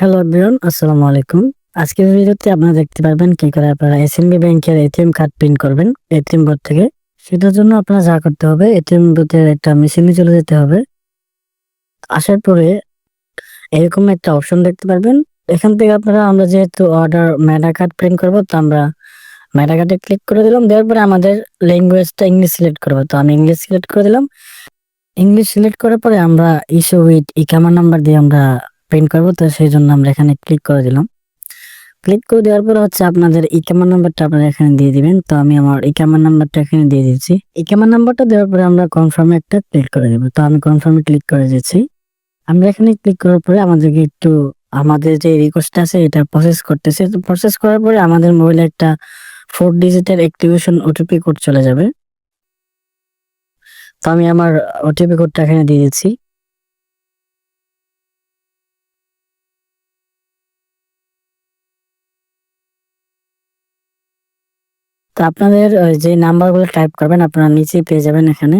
Hello everyone আসসালামু আলাইকুম আজকের ভিডিওতে আপনারা দেখতে পারবেন কি করে আপনারা এসএমবি ব্যাংকের এটিএম কার্ড প্রিন্ট করবেন এটিএম বোর্ড থেকে। সেটার জন্য আপনারা যা করতে হবে এটিএম বুথের একটা মেশিনে চলে যেতে হবে। আসার পরে এরকম একটা অপশন দেখতে পারবেন। এখান থেকে আপনারা, আমরা যেহেতু অর্ডার ম্যাডা কার্ড প্রিন্ট করব, তো আমরা ম্যাডা কার্ডে ক্লিক করে দিলাম। দেওয়ার পরে আমাদের ল্যাঙ্গুয়েজটা ইংলিশ সিলেক্ট করব। তো আমি ইংলিশ সিলেক্ট করে দিলাম। ইংলিশ সিলেক্ট করার পরে আমরা ইস্যু উইথ ইকামা নাম্বার দিয়ে আমরা প্রিন্ট করব, তো সেই জন্য আমরা এখানে ক্লিক করে দিলাম। ক্লিক করে দেওয়ার পরে হচ্ছে আপনাদের ইকামার নাম্বারটা আপনারা এখানে দিয়ে দিবেন। তো আমি আমার ইকামার নাম্বারটা এখানে দিয়ে দিচ্ছি। ইকামার নাম্বারটা দেওয়ার পরে আমরা কনফার্মে একটা ক্লিক করে দেবো। তো আমি কনফার্মে ক্লিক করে দিচ্ছি। আমরা এখানে ক্লিক করার পরে আমাদেরকে একটু আমাদের যে রিকোয়েস্টটা আছে, এটা প্রসেস করতেছে। তো প্রসেস করার পরে আমাদের মোবাইলে একটা ফোর ডিজিটের অ্যাক্টিভেশন ওটিপি কোড চলে যাবে। তো আমি আমার ওটিপি কোডটা এখানে দিয়ে দিচ্ছি। তো আপনাদের যে নাম্বারগুলো টাইপ করবেন, আপনারা নিচেই পেয়ে যাবেন এখানে।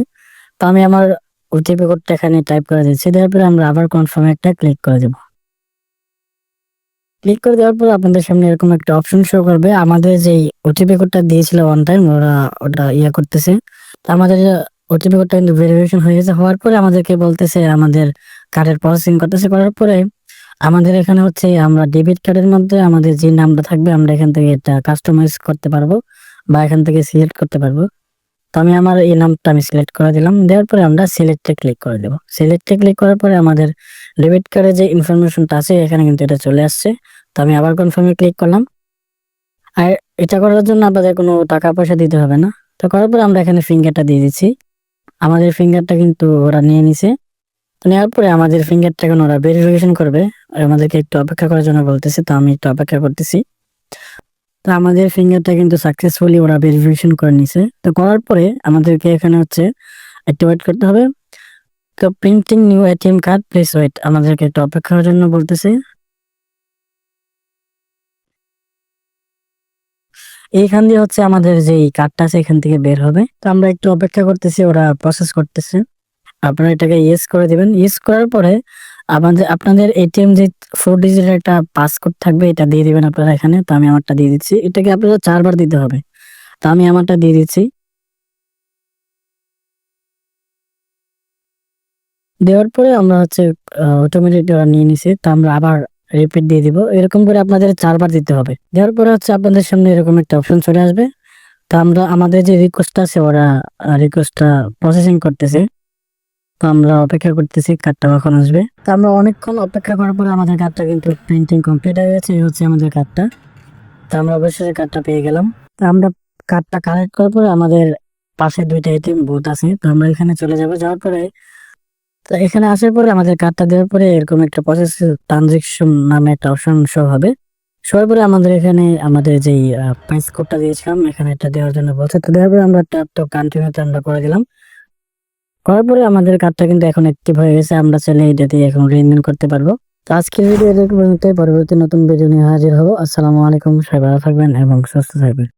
তো আমি আমার ওটিপি কোডটা এখানে টাইপ করে দিচ্ছি। দেওয়ার পরে আমরা আবার কনফার্ম একটা ক্লিক করে দেব। ক্লিক করে দেওয়ার পর আপনাদের সামনে এরকম একটা অপশন শো করবে। আমাদের যে ওটিপি কোডটা দিয়েছিল ওয়ান টাইম ওরা ওটা ইয়ে করতেছে। তো আমাদের ওটিপি কোডটা কিন্তু ভেরিফিকেশন হয়ে গেছে, হওয়ার পরে আমাদেরকে বলতেছে, আমাদের কার্ডের প্রসেসিং করতেছে। করার পরে আমাদের এখানে হচ্ছে আমরা ডেবিট কার্ডের মধ্যে আমাদের যে নামটা থাকবে, আমরা এখান থেকে এটা কাস্টমাইজ করতে পারব। বা এখান থেকে সিলেক্ট করতে পারব। তো আমি আমার এই নামটা আমি সিলেক্ট করে দিলাম। দেওয়ার পরে আমরা সিলেক্টে ক্লিক করে দেবো। সিলেক্টে ক্লিক করার পরে আমাদের ডেবিট কার্ডে যে ইনফরমেশনটা আছে, এখানে কিন্তু এটা চলে আসছে। তো আমি আবার কনফার্মে ক্লিক করলাম। আর এটা করার জন্য আপনাদের কোনো টাকা পয়সা দিতে হবে না। তো করার পরে আমরা এখানে ফিঙ্গারটা দিয়ে দিচ্ছি। আমাদের ফিঙ্গারটা কিন্তু ওরা নিয়ে নিছে। তো নেওয়ার পরে আমাদের ফিঙ্গারটা এখন ওরা ভেরিফিকেশন করবে। আর আমাদেরকে একটু অপেক্ষা করার জন্য বলতেছে, তো আমি একটু অপেক্ষা করতেছি। তো আমাদের ফিঙ্গারটা কিন্তু সাকসেসফুলি ওরা ভেরিফিকেশন করে নিছে। তো করার পরে আমাদেরকে এখানে হচ্ছে একটু ওয়েট করতে হবে। তো printing new ATM card please wait আমাদেরকে একটু অপেক্ষা করার জন্য বলতেছে। এইখান দিয়ে হচ্ছে আমাদের যে কার্ডটা আছে এখান থেকে বের হবে। তো আমরা একটু অপেক্ষা করতেছি, ওরা প্রসেস করতেছে। আপনারা এটাকে ইয়েস করে দিবেন। ইয়েস করার পরে আমাদের, আপনাদের এটিএম যে ফোর ডিজিটের একটা পাসকোড থাকবে, এটা দিয়ে দিবেন আপনারা এখানে। তো আমি আমারটা দিয়ে দিচ্ছি। এটাকে আপনারা চারবার দিতে হবে। তো আমি আমারটা দিয়ে দিচ্ছি। দেওয়ার পরে আমরা হচ্ছে অটোমেটিক ওরা নিয়ে নিছি। তো আমরা আবার রিপিট দিয়ে দিব। এরকম করে আপনাদের চারবার দিতে হবে। দেওয়ার পরে হচ্ছে আপনাদের সামনে এরকম একটা অপশন চলে আসবে। তো আমরা, আমাদের যে রিকোয়েস্টটা আছে, ওরা রিকোয়েস্টটা প্রসেসিং করতেছে। তো আমরা অপেক্ষা করতেছি কার্ডটা কখন আসবে। তো আমরা অনেকক্ষণ অপেক্ষা করার পরে আমাদের কার্ডটা কিন্তু প্রিন্টিং কমপ্লিট হয়ে গেছে, এই হচ্ছে আমাদের কার্ডটা। তো আমরা অবশ্যই কার্ডটা পেয়ে গেলাম। তো আমরা কার্ডটা কালেক্ট করার পরে আমাদের পাশে দুইটা এটিএম বুথ আছে, তো আমরা এখানে চলে যাব। যাওয়ার পরে তো এখানে আসার পরে আমাদের কার্ডটা দেওয়ার পরে এরকম একটা প্রসেস ট্রানজেকশন নামে একটা অপশন শো হবে। শোয়ার পরে আমাদের এখানে আমাদের যেই প্রাইস কোডটা দিয়েছিলাম, এখানে এটা দেওয়ার জন্য বলছে। তো দেওয়ার পরে আমরা ট্যাপ তো কন্টিনিউতে আমরা করে দিলাম। করার পরে আমাদের কার্ডটা কিন্তু এখন অ্যাক্টিভ হয়ে গেছে, আমরা চাইলে এটা দিয়ে এখন লেনদেন করতে পারব। তো আজকের ভিডিও পরবর্তী নতুন ভিডিও নিয়ে হাজির হব। আসসালামু আলাইকুম, সবাই ভালো থাকবেন এবং সুস্থ থাকবেন।